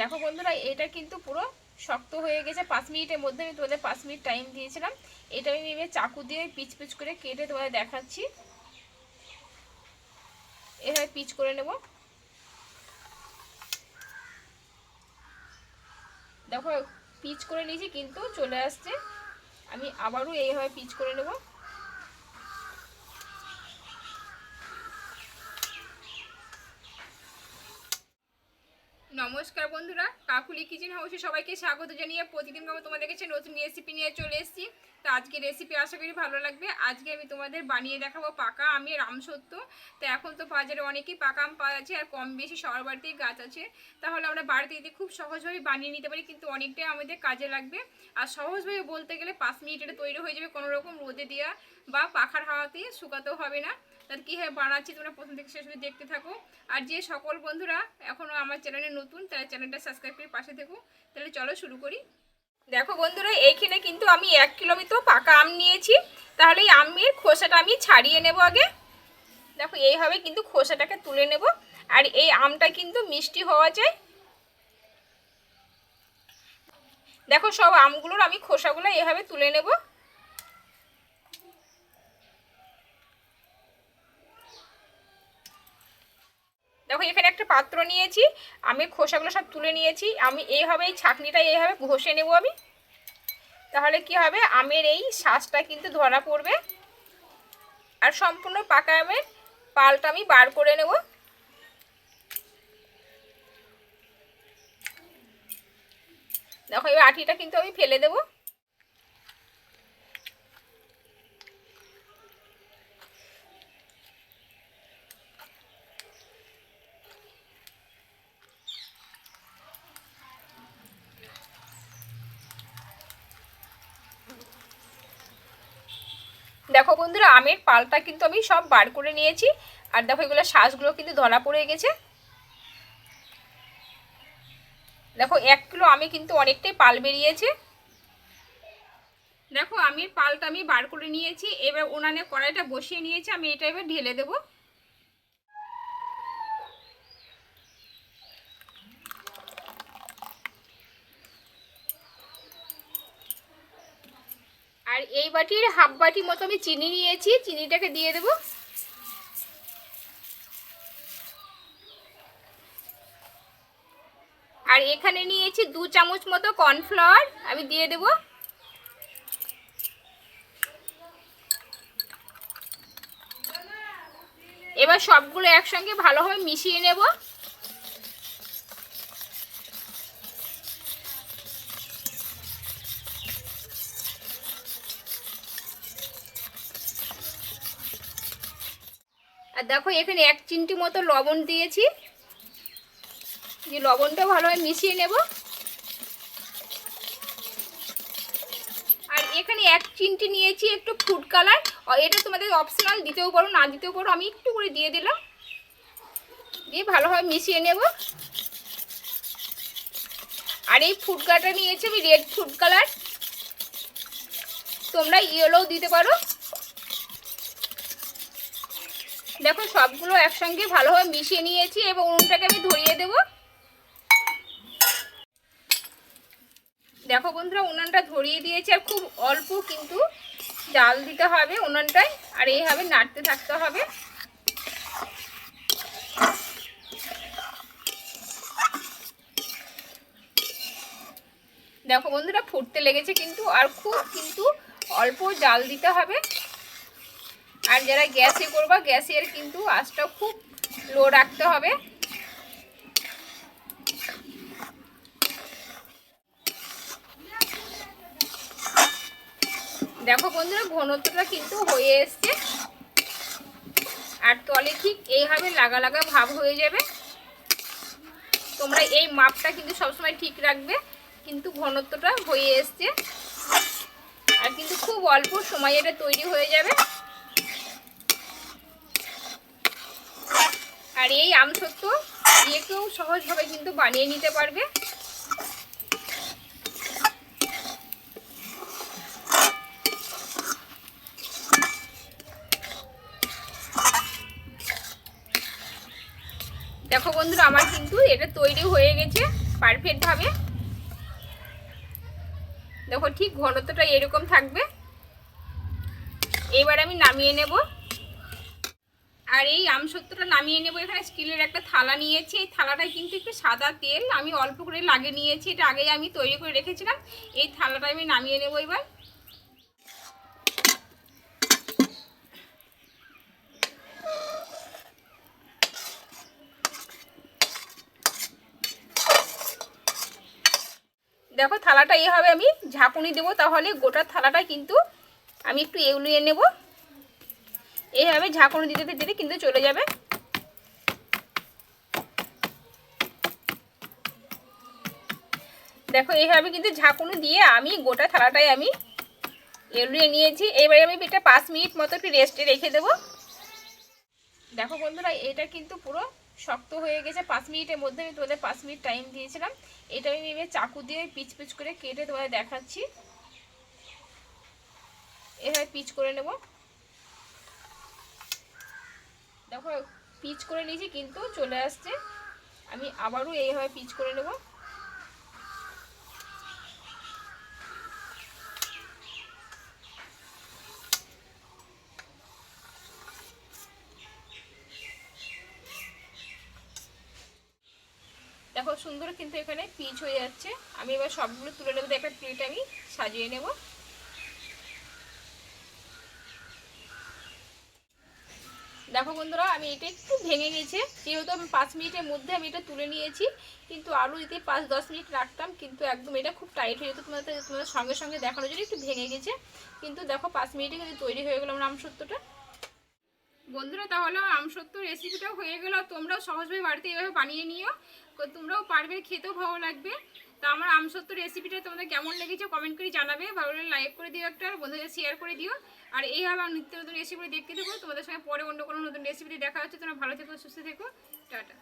দেখো বন্ধুরা, এটা কিন্তু পুরো শক্ত হয়ে গেছে। পাঁচ মিনিটের মধ্যে আমি তোমাদের পাঁচ মিনিট টাইম দিয়েছিলাম। এটা আমি এবার চাকু দিয়ে পিচ পিচ করে কেটে তোমাদের দেখাচ্ছি। এভাবে পিচ করে নেব। দেখো, পিচ করে নিয়েছি, কিন্তু চলে আসছে। আমি আবারও এইভাবে পিচ করে নেব। নমস্কার বন্ধুরা, কাকুলি কিচেন হাউসে সবাইকে স্বাগত জানিয়ে প্রতিদিন আমি তোমাদের কাছে নতুন রেসিপি নিয়ে চলে এসেছি। তো আজকে রেসিপি আশা করি ভালো লাগবে। আজকে আমি তোমাদের বানিয়ে দেখাবো পাকা আমের আমসত্ত্ব তো এখন তো বাজারে অনেকেই পাকা আম পাওয়া যাচ্ছে আর কম বেশি সবার বাড়িতেই গাছ আছে। তাহলে আমরা বাড়িতে যদি খুব সহজভাবে বানিয়ে নিতে পারি কিন্তু অনেকটাই আমাদের কাজে লাগবে। আর সহজভাবে বলতে গেলে পাঁচ মিনিটে তৈরি হয়ে যাবে কোনো রকম রোদে দেওয়া বা পাখার হাওয়াতে শুকাতেও হবে না। তার কীভাবে বানাচ্ছি, তোমরা প্রথম থেকে শেষ অবধি দেখতে থাকো। আর যে সকল বন্ধুরা এখনও আমার চ্যানেলে নতুন, তারা চ্যানেলটা সাবস্ক্রাইব করে পাশে থেকো। তাহলে চলো শুরু করি। দেখো বন্ধুরা, এইখানে কিন্তু আমি এক কিলো মতো পাকা আম নিয়েছি। তাহলে এই আমের খোসাটা আমি ছাড়িয়ে নেব আগে। দেখো, এইভাবে কিন্তু খোসাটাকে তুলে নেব। আর এই আমটা কিন্তু মিষ্টি হওয়া চাই। দেখো, সব আমগুলোর আমি খোসাগুলো এভাবে তুলে নেব। দেখো এখানে একটা পাত্র নিয়েছি, আমি খোসাগুলো সব তুলে নিয়েছি, আমি এইভাবে এই ছাঁকনিটা এইভাবে ঘষে নেব আমি। তাহলে কি হবে? আমের এই শ্বাসটা কিন্তু ধরা পড়বে। আর সম্পূর্ণ পাকা আমের পালটা আমি বার করে নেব। দেখো, এই আঠিটা কিন্তু আমি ফেলে দেবো। দেখো বন্ধুরা, আমের পালটা কিন্তু আমি সব বার করে নিয়েছি। আর দেখো এগুলো শ্বাসগুলো কিন্তু ধরা পড়ে গেছে। দেখো, এক কিলো আমি কিন্তু অনেকটাই পাল বেরিয়েছে। দেখো, আমের পালটা আমি বার করে নিয়েছি। এবার উনানে কড়াইটা বসিয়ে নিয়েছি। আমি এটা এবার ঢেলে দেবো। আর এই বাটির হাফ বাটি মতো আমি চিনি নিয়েছি, চিনিটাকে দিয়ে দেব। আর এখানে নিয়েছি দু চামচ মতো কর্নফ্লাওয়ার, আমি দিয়ে দেব। এবার সবগুলো একসঙ্গে ভালোভাবে মিশিয়ে নেব। আর দেখো এখানে এক চিমটি মতো লবণ দিয়েছি। যে লবণটা ভালোভাবে মিশিয়ে নেব। আর এখানে এক চিমটি নিয়েছি একটু ফুড কালার এটা তোমাদের অপশনাল দিতেও পারো, না দিতেও পারো, আমি একটু করে দিয়ে দিলাম। দিয়ে ভালোভাবে মিশিয়ে নেব। আর এই ফুড কালারটা নিয়েছি আমি রেড ফুড কালার তোমরা ইয়েলোও দিতে পারো। দেখো, সবগুলো একসঙ্গে ভালোভাবে মিশিয়ে নিয়েছি এবং উনুনটাকে আমি ধরিয়ে দেব। দেখো বন্ধুরা, উনানটা ধরিয়ে দিয়েছি আর খুব অল্প কিন্তু জাল দিতে হবে উনানটায়, আর এইভাবে নাড়তে থাকতে হবে। দেখো বন্ধুরা, ফুটতে লেগেছে কিন্তু, আর খুব কিন্তু অল্প জাল দিতে হবে। আর যারা গ্যাসে করবা, গ্যাসের কিন্তু আঁচটা খুব লো রাখতে হবে। দেখো বন্ধুরা, ঘনত্বটা কিন্তু হয়ে এসছে। আর তলে ঠিক এইভাবে লাগা লাগা ভাব হয়ে যাবে। তোমরা এই মাপটা কিন্তু সবসময় ঠিক রাখবে, কিন্তু ঘনত্বটা হয়ে এসছে। আর কিন্তু খুব অল্প সময় এটা তৈরি হয়ে যাবে। আর এই আমসত্ব যে কেউ সহজভাবে কিন্তু বানিয়ে নিতে পারবে। দেখো বন্ধুরা, আমার কিন্তু এটা তৈরি হয়ে গেছে পারফেক্টভাবে। দেখো ঠিক ঘনত্বটা এরকম থাকবে। এবার আমি নামিয়ে নেব। আর এই আমসত্বটা নামিয়ে নেব। এখানে স্টিলের একটা থালা নিয়েছি। এই থালাটায় কিন্তু একটু সাদা তেল আমি অল্প করে লাগিয়ে নিয়েছি। এটা আগেই আমি তৈরি করে রেখেছিলাম। এই থালাটা আমি নামিয়ে নেব এবার। দেখো থালাটা এভাবে আমি ঝাঁকুনি দেবো, তাহলে গোটা থালাটা কিন্তু আমি একটু এগুলিয়ে নেব। এইভাবে ঝাঁকুনি দিতে দিতে কিন্তু চলে যাবে। দেখো এইভাবে কিন্তু ঝাঁকুনি দিয়ে আমি গোটা থালাটাই আমি এগুলিয়ে নিয়েছি। এবারে আমি এটা পাঁচ মিনিট মতো একটু রেস্টে রেখে দেবো। দেখো বন্ধুরা, এটা কিন্তু পুরো শক্ত হয়ে গেছে। পাঁচ মিনিটের মধ্যে আমি তোমাদের পাঁচ মিনিট টাইম দিয়েছিলাম। এটা আমি এবার চাকু দিয়ে পিচ পিচ করে কেটে তোমাদের দেখাচ্ছি। এভাবে পিচ করে নেব। দেখো, পিচ করে নিয়েছি, কিন্তু চলে আসছে। আমি আবারও এইভাবে পিচ করে নেব। দেখো, সুন্দর কিন্তু এখানে পিচ হয়ে যাচ্ছে। আমি এবার সবগুলো তুলে নেব, একটা প্লেট আমি সাজিয়ে নেব। দেখো বন্ধুরা, আমি এটা একটু ভেঙে গেছে। যেহেতু আমি পাঁচ মিনিটের মধ্যে আমি এটা তুলে নিয়েছি, কিন্তু আলু দিতে পাঁচ দশ মিনিট রাখতাম, কিন্তু একদম এটা খুব টাইট হয়ে যেত। তোমাদের তোমাদের সঙ্গে সঙ্গে দেখানোর জন্য একটু ভেঙে গেছে। কিন্তু দেখো পাঁচ মিনিটে কিন্তু তৈরি হয়ে গেল আমার আমসত্বটা। বন্ধুরা, তাহলে আমসত্ব রেসিপিটাও হয়ে গেল। তোমরাও সহজভাবে বাড়িতে এভাবে বানিয়ে নিও। তোমরাও পারবে, খেতেও ভালো লাগবে। তো আমার আমসত্ব রেসিপিটা তোমাদের কেমন লেগেছে কমেন্ট করে জানাবে। ভালো লাগলে লাইক করে দিও একটা, বন্ধুদের শেয়ার করে দিও। আর এইভাবে আমি নিত্য নতুন রেসিপি দেখতে থাকো। তোমাদের সঙ্গে পরে অন্য কোনো নতুন রেসিপিটি দেখা হচ্ছে। তোমরা ভালো থেকো, সুস্থ থেকো। টাটা।